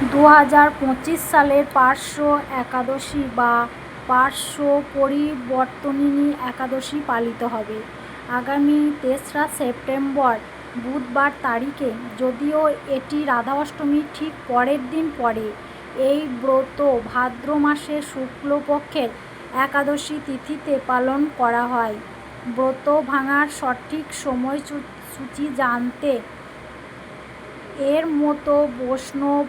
দু হাজার পঁচিশ সালের পার্শ্ব একাদশী বা পার্শ্ব পরিবর্তনিনী একাদশী পালিত হবে। আগামী তেসরা সেপ্টেম্বর বুধবার তারিখে যদিও এটি রাধা অষ্টমীর ঠিক পরের দিন পড়ে, এই ব্রত ভাদ্র মাসের শুক্লপক্ষের একাদশী তিথিতে পালন করা হয়। ব্রত ভাঙার সঠিক সময়সূচি জানতে এর মতো বৈষ্ণব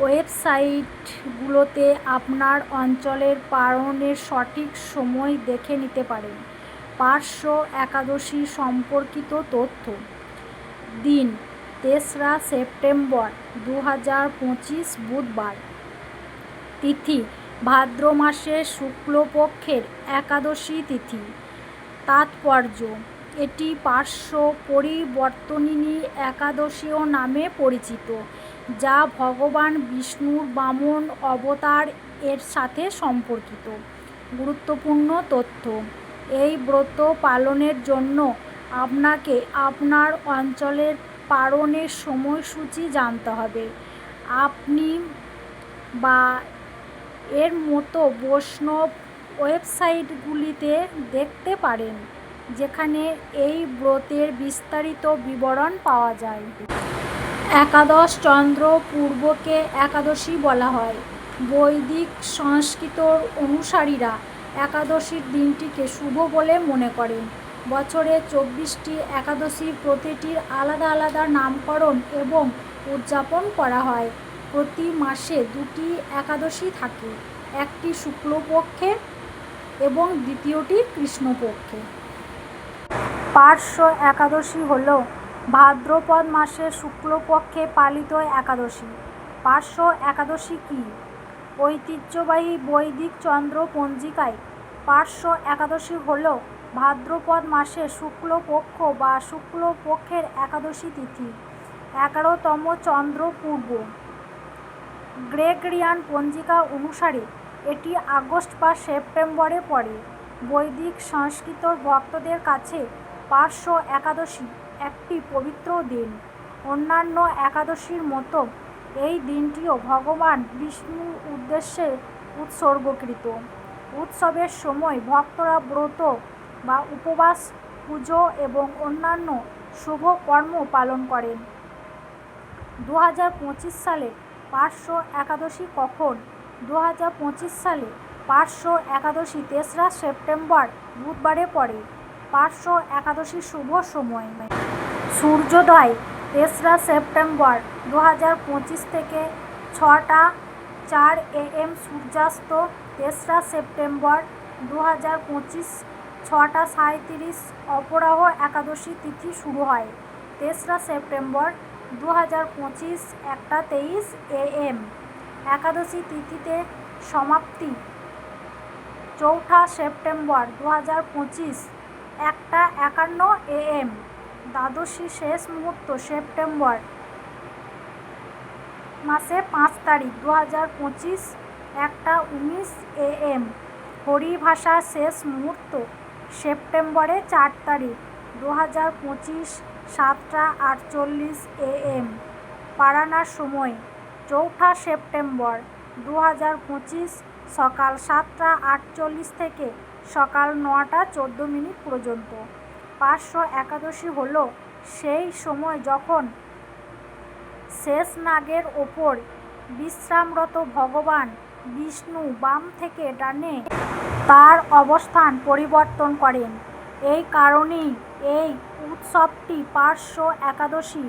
ওয়েবসাইটগুলোতে আপনার অঞ্চলের পালনের সঠিক সময় দেখে নিতে পারেন। পার্শ্ব একাদশী সম্পর্কিত তথ্য। দিন, তেসরা সেপ্টেম্বর দু হাজার পঁচিশ বুধবার। তিথি, ভাদ্র মাসের শুক্লপক্ষের একাদশী তিথি। তাৎপর্য, এটি পার্শ্ব পরিবর্তনিনী একাদশীও নামে পরিচিত। যা ভগবান বিষ্ণুর বামন অবতার এর সাথে সম্পর্কিত। গুরুত্বপূর্ণ তথ্য। এই ব্রত পালনের জন্য আপনাকে আপনার অঞ্চলের পালনের সময়সূচি জানতে হবে। আপনি বা এর মতো বৈষ্ণব ওয়েবসাইটগুলিতে দেখতে পারেন, যেখানে এই ব্রতের বিস্তারিত বিবরণ পাওয়া যায়। একাদশ চন্দ্র পূর্বকে একাদশী বলা হয়। বৈদিক সংস্কৃতর অনুসারীরা একাদশীর দিনটিকে শুভ বলে মনে করেন। বছরে চব্বিশটি একাদশীর প্রতিটির আলাদা আলাদা নামকরণ এবং উদযাপন করা হয়। প্রতি মাসে দুটি একাদশী থাকে, একটি শুক্লপক্ষে এবং দ্বিতীয়টি কৃষ্ণপক্ষে। পার্শ্ব একাদশী হল ভাদ্রপদ মাসের শুক্লপক্ষে পালিত একাদশী। পার্শ্ব একাদশী কী? ঐতিহ্যবাহী বৈদিক চন্দ্র পঞ্জিকায় পার্শ্ব একাদশী হল ভাদ্রপদ মাসের শুক্লপক্ষ বা শুক্লপক্ষের একাদশী তিথি, এগারোতম চন্দ্র পূর্ব। গ্রেগরিয়ান পঞ্জিকা অনুসারে এটি আগস্ট বা সেপ্টেম্বরে পড়ে। বৈদিক, সংস্কৃত ভক্তদের কাছে পার্শ্ব একাদশী একটি পবিত্র দিন। অন্যান্য একাদশীর মতো এই দিনটিও ভগবান বিষ্ণুর উদ্দেশ্যে উৎসর্গকৃত। উৎসবের সময় ভক্তরা ব্রত বা উপবাস, পুজো এবং অন্যান্য শুভ কর্ম পালন করেন। দু হাজার পঁচিশ সালে পার্শ্ব একাদশী কখন? দু হাজার পঁচিশ সালে পার্শ্ব একাদশী তেসরা সেপ্টেম্বর বুধবারে পড়ে। পার্শ্ব একাদশী শুভ সময়। সূর্যোদয়, তেসরা সেপ্টেম্বর দু হাজার পঁচিশ থেকে ছটা চার এএম সূর্যাস্ত, তেসরা সেপ্টেম্বর দু হাজার পঁচিশ ছটা সাঁইত্রিশ অপরাহ একাদশী তিথি শুরু হয়। তেসরা সেপ্টেম্বর দু হাজার পঁচিশ একটা তেইশ এএম একাদশী তিথিতে সমাপ্তি। চৌঠা সেপ্টেম্বর দু হাজার পঁচিশ একটা একান্ন এএম দ্বাদশী শেষ মুহূর্ত, সেপ্টেম্বর মাসে পাঁচ তারিখ দু হাজার পঁচিশ, একটা উনিশ এএম হরিভাষা শেষ মুহূর্ত, সেপ্টেম্বরে চার তারিখ দু হাজার পঁচিশ, সাতটা আটচল্লিশ এএম পারানার সময়, চৌঠা সেপ্টেম্বর দু হাজার পঁচিশ, সকাল সাতটা আটচল্লিশ থেকে সকাল নটা চোদ্দ মিনিট পর্যন্ত। পাঁচশো একাদশী হল সেই সময় যখন শেষ নাগের ওপর বিশ্রামরত ভগবান বিষ্ণু বাম থেকে ডানে তার অবস্থান পরিবর্তন করেন। এই কারণেই এই উৎসবটি পার্শ্ব একাদশী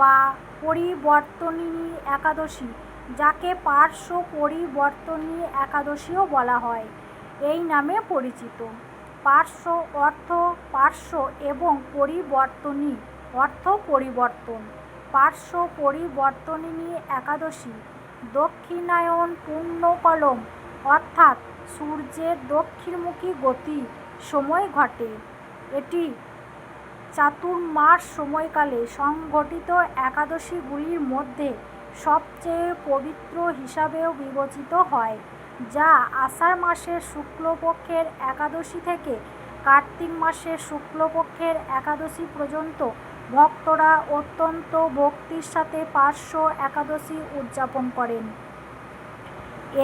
বা পরিবর্তনী একাদশী, যাকে পার্শ্ব পরিবর্তনী একাদশীও বলা হয়। এই নামে পরিচিত। পার্শ্ব অর্থ পার্শ্ব এবং পরিবর্তনী অর্থ পরিবর্তন। পার্শ্ব পরিবর্তনিনী একাদশী। দক্ষিণায়ন পূর্ণকলম অর্থাৎ সূর্যের দক্ষিণমুখী গতি, সময় ঘটে। এটি চাতুর্মাস সময়কালে সংঘটিত একাদশীগুলির মধ্যে সবচেয়ে পবিত্র হিসাবেও বিবেচিত হয়। যা আষাঢ় মাসের শুক্লপক্ষের একাদশী থেকে কার্তিক মাসের শুক্লপক্ষের একাদশী পর্যন্ত ভক্তরা অত্যন্ত ভক্তির সাথে পার্শ্ব একাদশী উদযাপন করেন।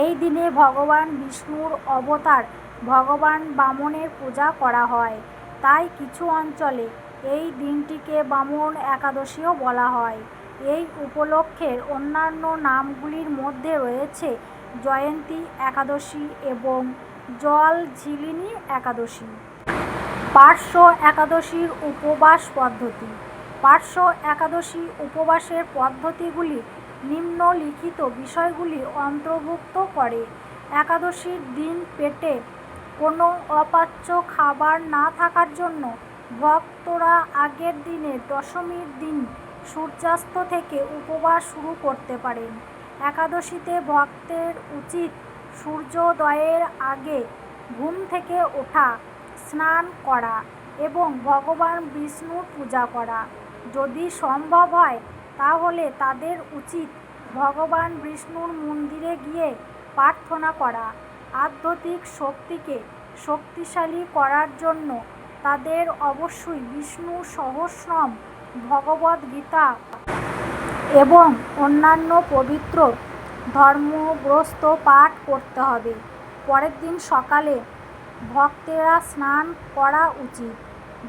এই দিনে ভগবান বিষ্ণুর অবতার ভগবান বামনের পূজা করা হয়। তাই কিছু অঞ্চলে এই দিনটিকে বামন একাদশীও বলা হয়। এই উপলক্ষের অন্যান্য নামগুলির মধ্যে রয়েছে জয়ন্তী একাদশী এবং জল ঝিলিনী একাদশী। পার্শ্ব একাদশীর উপবাস পদ্ধতি। পার্শ্ব একাদশী উপবাসের পদ্ধতিগুলি নিম্নলিখিত বিষয়গুলি অন্তর্ভুক্ত করে। একাদশীর দিন পেটে কোনো অপাচ্য খাবার না থাকার জন্য ভক্তরা আগের দিনে দশমীর দিন সূর্যাস্ত থেকে উপবাস শুরু করতে পারেন। একাদশীতে ভক্তের উচিত সূর্যোদয়ের আগে ঘুম থেকে ওঠা, স্নান করা এবং ভগবান বিষ্ণুর পূজা করা। যদি সম্ভব হয়, তাহলে তাদের উচিত ভগবান বিষ্ণুর মন্দিরে গিয়ে প্রার্থনা করা। আধ্যাত্মিক শক্তিকে শক্তিশালী করার জন্য তাদের অবশ্যই বিষ্ণু সহস্রম ভগবদ গীতা এবং অন্যান্য পবিত্র ধর্মগ্রস্ত পাঠ করতে হবে। পরের দিন সকালে ভক্তেরা স্নান করা উচিত।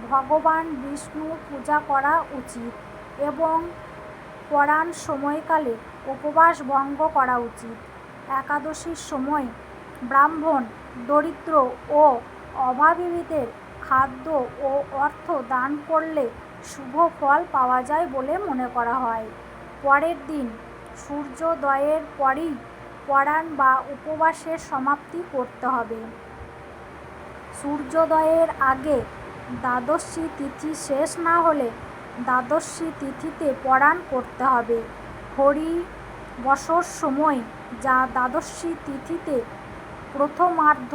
ভগবান বিষ্ণু পূজা করা উচিত এবং পরাণ সময়কালে উপবাস ভঙ্গ করা উচিত। একাদশীর সময় ব্রাহ্মণ, দরিদ্র ও অভাবীদের খাদ্য ও অর্থ দান করলে শুভ ফল পাওয়া যায় বলে মনে করা হয়। পরের দিন সূর্যোদয়ের পরই পরাণ বা উপবাসের সমাপ্তি করতে হবে। সূর্যোদয়ের আগে দ্বাদশী তিথি শেষ না হলে দ্বাদশী তিথিতে পরাণ করতে হবে। হরি বসর সময় যা দ্বাদশী তিথিতে প্রথমার্ধ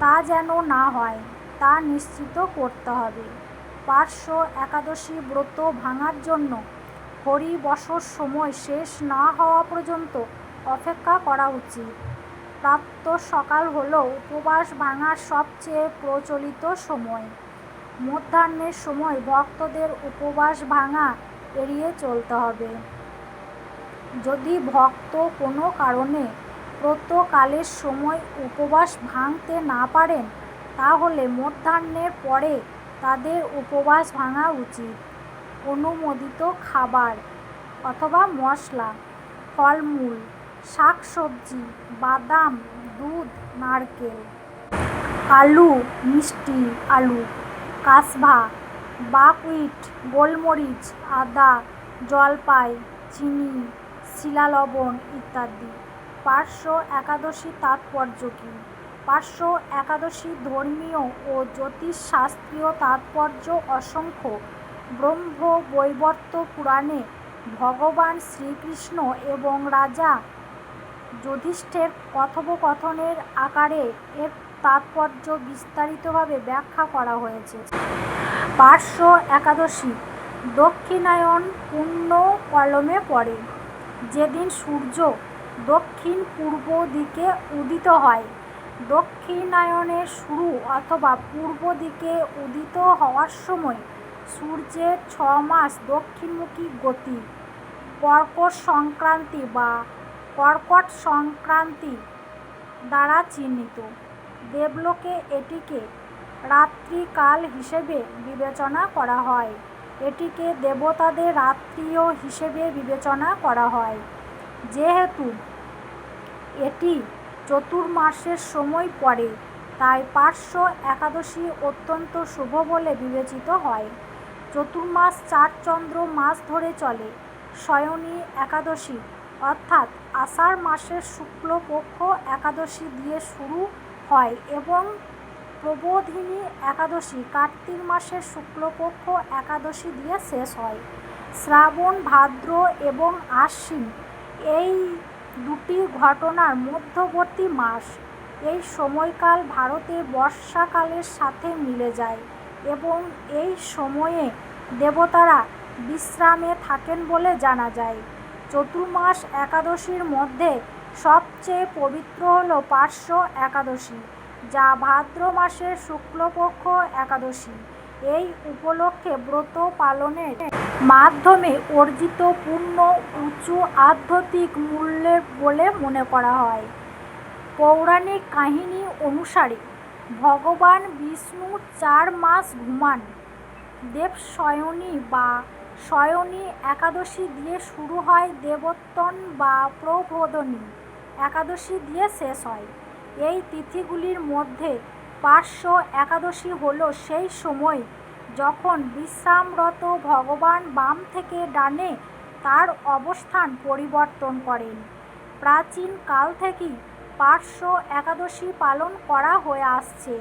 তা যেন না হয়, তা নিশ্চিত করতে হবে। পার্শ্ব একাদশী ব্রত ভাঙার জন্য হরি বসর সময় শেষ না হওয়া পর্যন্ত অপেক্ষা করা উচিত। প্রাপ্ত সকাল হল উপবাস ভাঙার সবচেয়ে প্রচলিত সময়। মধ্যাহ্নের সময় ভক্তদের উপবাস ভাঙা এড়িয়ে চলতে হবে। যদি ভক্ত কোনো কারণে প্রত্যকালের সময় উপবাস ভাঙতে না পারেন, তাহলে মধ্যাহ্নের পরে তাদের উপবাস ভাঙা উচিত। অনুমোদিত খাবার অথবা মশলা, ফলমূল, শাকসবজি, বাদাম, দুধ, নারকেল, আলু, মিষ্টি, আলু, কাসভা বাকহুইট গোলমরিচ, আদা, জলপাই, চিনি, শিলালবণ ইত্যাদি। পার্শ্ব একাদশী তাৎপর্য কী? পার্শ্ব একাদশী ধর্মীয় ও জ্যোতিষশাস্ত্রীয় তাৎপর্য অসংখ্য। ব্রহ্ম বৈবর্ত পুরাণে ভগবান শ্রীকৃষ্ণ এবং রাজা যুধিষ্ঠির কথোপকথনের আকারে এর তাৎপর্য বিস্তারিতভাবে ব্যাখ্যা করা হয়েছে। পার্শ্ব একাদশী দক্ষিণায়ন পূর্ণ কলমে পড়ে। যেদিন সূর্য দক্ষিণ পূর্ব দিকে উদিত হয়, দক্ষিণায়নের শুরু অথবা পূর্ব দিকে উদিত হওয়ার সময় সূর্যের ছ মাস দক্ষিণমুখী গতি, কর্কট সংক্রান্তি বা কর্কট সংক্রান্তি দ্বারা চিহ্নিত। দেবলোকে এটিকে রাত্রিকাল হিসেবে বিবেচনা করা হয়। এটিকে দেবতাদের রাত্রিও হিসেবে বিবেচনা করা হয়। যেহেতু এটি চতুর্মাসের সময় পড়ে, তাই পার্শ্ব একাদশী অত্যন্ত শুভ বলে বিবেচিত হয়। চতুর্মাস চার চন্দ্র মাস ধরে চলে, শয়নী একাদশী। অর্থাৎ আষাঢ় মাসের শুক্লপক্ষ একাদশী দিয়ে শুরু হয় এবং প্রবোধিনী একাদশী, কার্তিক মাসের শুক্লপক্ষ একাদশী দিয়ে শেষ হয়। শ্রাবণ, ভাদ্র এবং আশ্বিন এই দুটি ঘটনার মধ্যবর্তী মাস। এই সময়কাল ভারতে বর্ষাকালের সাথে মিলে যায়। এবং এই সময়ে দেবতারা বিশ্রামে থাকেন বলে জানা যায়। চতুর্মাস একাদশীর মধ্যে সবচেয়ে পবিত্র হল পার্শ্ব একাদশী, যা ভাদ্র মাসের শুক্লপক্ষ একাদশী। এই উপলক্ষে ব্রত পালনের মাধ্যমে অর্জিত পুণ্য উঁচু আধ্যাত্মিক মূল্যের বলে মনে করা হয়। পৌরাণিক কাহিনী অনুসারে ভগবান বিষ্ণু চার মাস ঘুমান। দেব দেবশয়নী বা শয়নী একাদশী দিয়ে শুরু হয় দেবোত্তন বা প্রবোধনী। একাদশী দিয়ে শেষ হয়। এই তিথিগুলির মধ্যে পার্শ্ব একাদশী হল সেই সময় যখন বিশ্রামরত ভগবান বাম থেকে ডানে তার অবস্থান পরিবর্তন করেন। প্রাচীন কাল থেকেই পার্শ্ব একাদশী পালন করা হয়ে আসছে।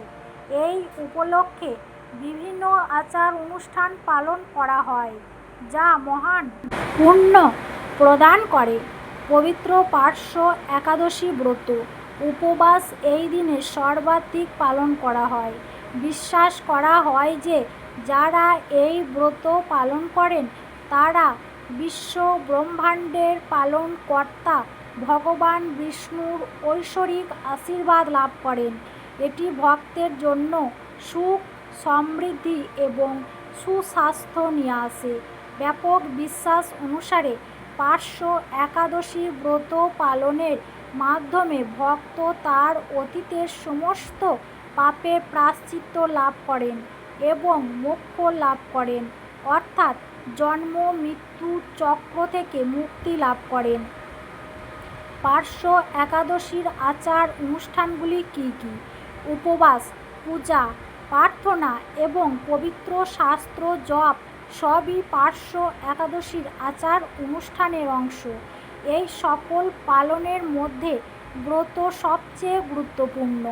এই উপলক্ষে বিভিন্ন আচার অনুষ্ঠান পালন করা হয়, যা মহান পুণ্য প্রদান করে। পবিত্র পার্শ্ব একাদশী ব্রত, উপবাস এই দিনে সর্বাধিক পালন করা হয়। বিশ্বাস করা হয় যে, যারা এই ব্রত পালন করেন, তারা বিশ্ব ব্রহ্মাণ্ডের পালনকর্তা ভগবান বিষ্ণুর ঐশ্বরিক আশীর্বাদ লাভ করেন। এটি ভক্তের জন্য সুখ, সমৃদ্ধি এবং সুস্বাস্থ্য নিয়ে আসে। ব্যাপক বিশ্বাস অনুসারে পার্শ্ব একাদশী ব্রত পালনের মাধ্যমে ভক্ত তার অতীতের সমস্ত পাপের প্রাশ্চিত্য লাভ করেন এবং মোক্ষ লাভ করেন। অর্থাৎ জন্ম, মৃত্যু চক্র থেকে মুক্তি লাভ করেন। পার্শ্ব একাদশীর আচার অনুষ্ঠানগুলি কী কী? উপবাস, পূজা, প্রার্থনা এবং পবিত্র শাস্ত্র জপ সবই পার্শ্ব একাদশীর আচার অনুষ্ঠানের অংশ। এই সকল পালনের মধ্যে ব্রত সবচেয়ে গুরুত্বপূর্ণ।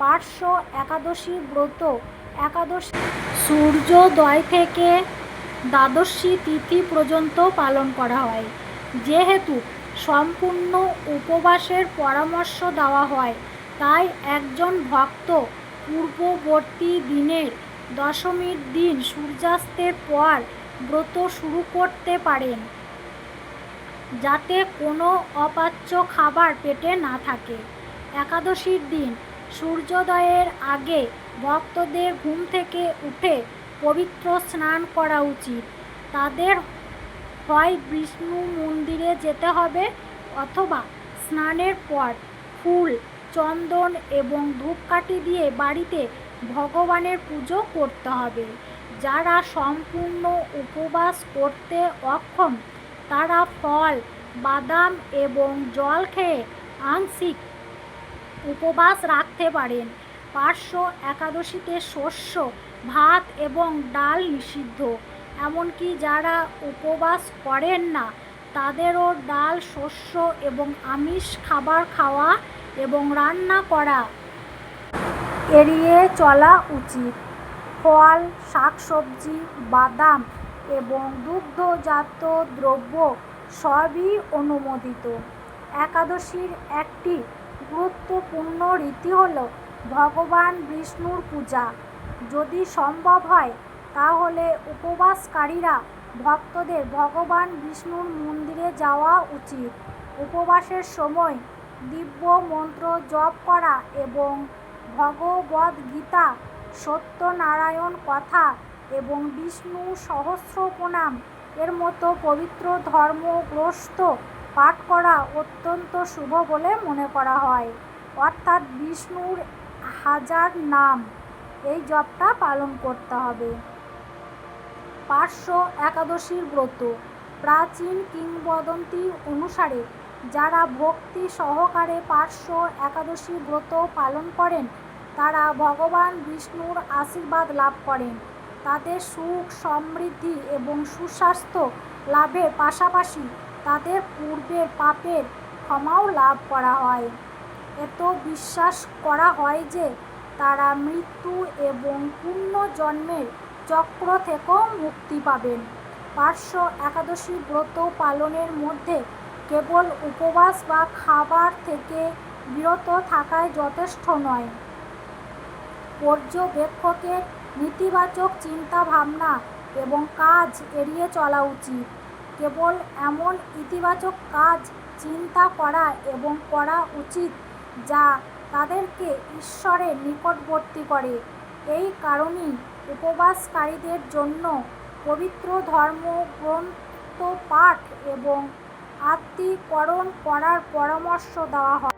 পার্শ্ব একাদশী ব্রত একাদশী সূর্যোদয় থেকে দ্বাদশী তিথি পর্যন্ত পালন করা হয়। যেহেতু সম্পূর্ণ উপবাসের পরামর্শ দেওয়া হয়। তাই একজন ভক্ত পূর্ববর্তী দিনের দশমীর দিন সূর্যাস্তের পর ব্রত শুরু করতে পারেন, যাতে কোনো অপাচ্য খাবার পেটে না থাকে। একাদশীর দিন সূর্যোদয়ের আগে ভক্তদের ঘুম থেকে উঠে পবিত্র স্নান করা উচিত। তাদের হয় বিষ্ণু মন্দিরে যেতে হবে অথবা স্নানের পর ফুল, চন্দন এবং ধূপকাঠি দিয়ে বাড়িতে ভগবানের পুজো করতে হবে। যারা সম্পূর্ণ উপবাস করতে অক্ষম, তারা ফল, বাদাম এবং জল খেয়ে আংশিক উপবাস রাখতে পারেন। পার্শ্ব একাদশীতে শস্য, ভাত এবং ডাল নিষিদ্ধ। এমনকি যারা উপবাস করেন না, তাদেরও ডাল, শস্য এবং আমিষ, খাবার খাওয়া এবং রান্না করা এড়িয়ে চলা উচিত। ফল, শাকসবজি, বাদাম এবং দুগ্ধজাত দ্রব্য সবই অনুমোদিত। একাদশীর একটি গুরুত্বপূর্ণ রীতি হল ভগবান বিষ্ণুর পূজা। যদি সম্ভব হয় তাহলে উপবাসকারীরা ভক্তদের ভগবান বিষ্ণুর মন্দিরে যাওয়া উচিত। উপবাসের সময় দিব্য মন্ত্র জপ করা এবং ভগবদ্গীতা, সত্যনারায়ণ কথা এবং বিষ্ণু সহস্র প্রণাম এর মতো পবিত্র ধর্মগ্রস্ত পাঠ করা অত্যন্ত শুভ বলে মনে করা হয়। অর্থাৎ বিষ্ণুর হাজার নাম এই জপটা পালন করতে হবে। পার্শ্ব একাদশীর ব্রত। প্রাচীন কিংবদন্তি অনুসারে যারা ভক্তি সহকারে পার্শ্ব একাদশী ব্রত পালন করেন, তারা ভগবান বিষ্ণুর আশীর্বাদ লাভ করেন। তাদের সুখ সমৃদ্ধি এবং সুস্বাস্থ্য লাভের পাশাপাশি তাদের পূর্বের পাপের ক্ষমাও লাভ করা হয়। এত বিশ্বাস করা হয় যে, তারা মৃত্যু এবং পুনর্জন্মের চক্র থেকেও মুক্তি পাবেন। পার্শ্ব একাদশী ব্রত পালনের মধ্যে কেবল উপবাস বা খাবার থেকে বিরত থাকায় যথেষ্ট নয়। পর্যবেক্ষকের নেতিবাচক চিন্তাভাবনা এবং কাজ এড়িয়ে চলা উচিত। কেবল এমন ইতিবাচক কাজ চিন্তা করা এবং করা উচিত যা তাদেরকে ঈশ্বরের নিকটবর্তী করে। এই কারণেই উপবাসকারীদের জন্য পবিত্র ধর্ম গ্রন্থ পাঠ এবং আত্মীকরণ করার পরামর্শ দেওয়া হয়।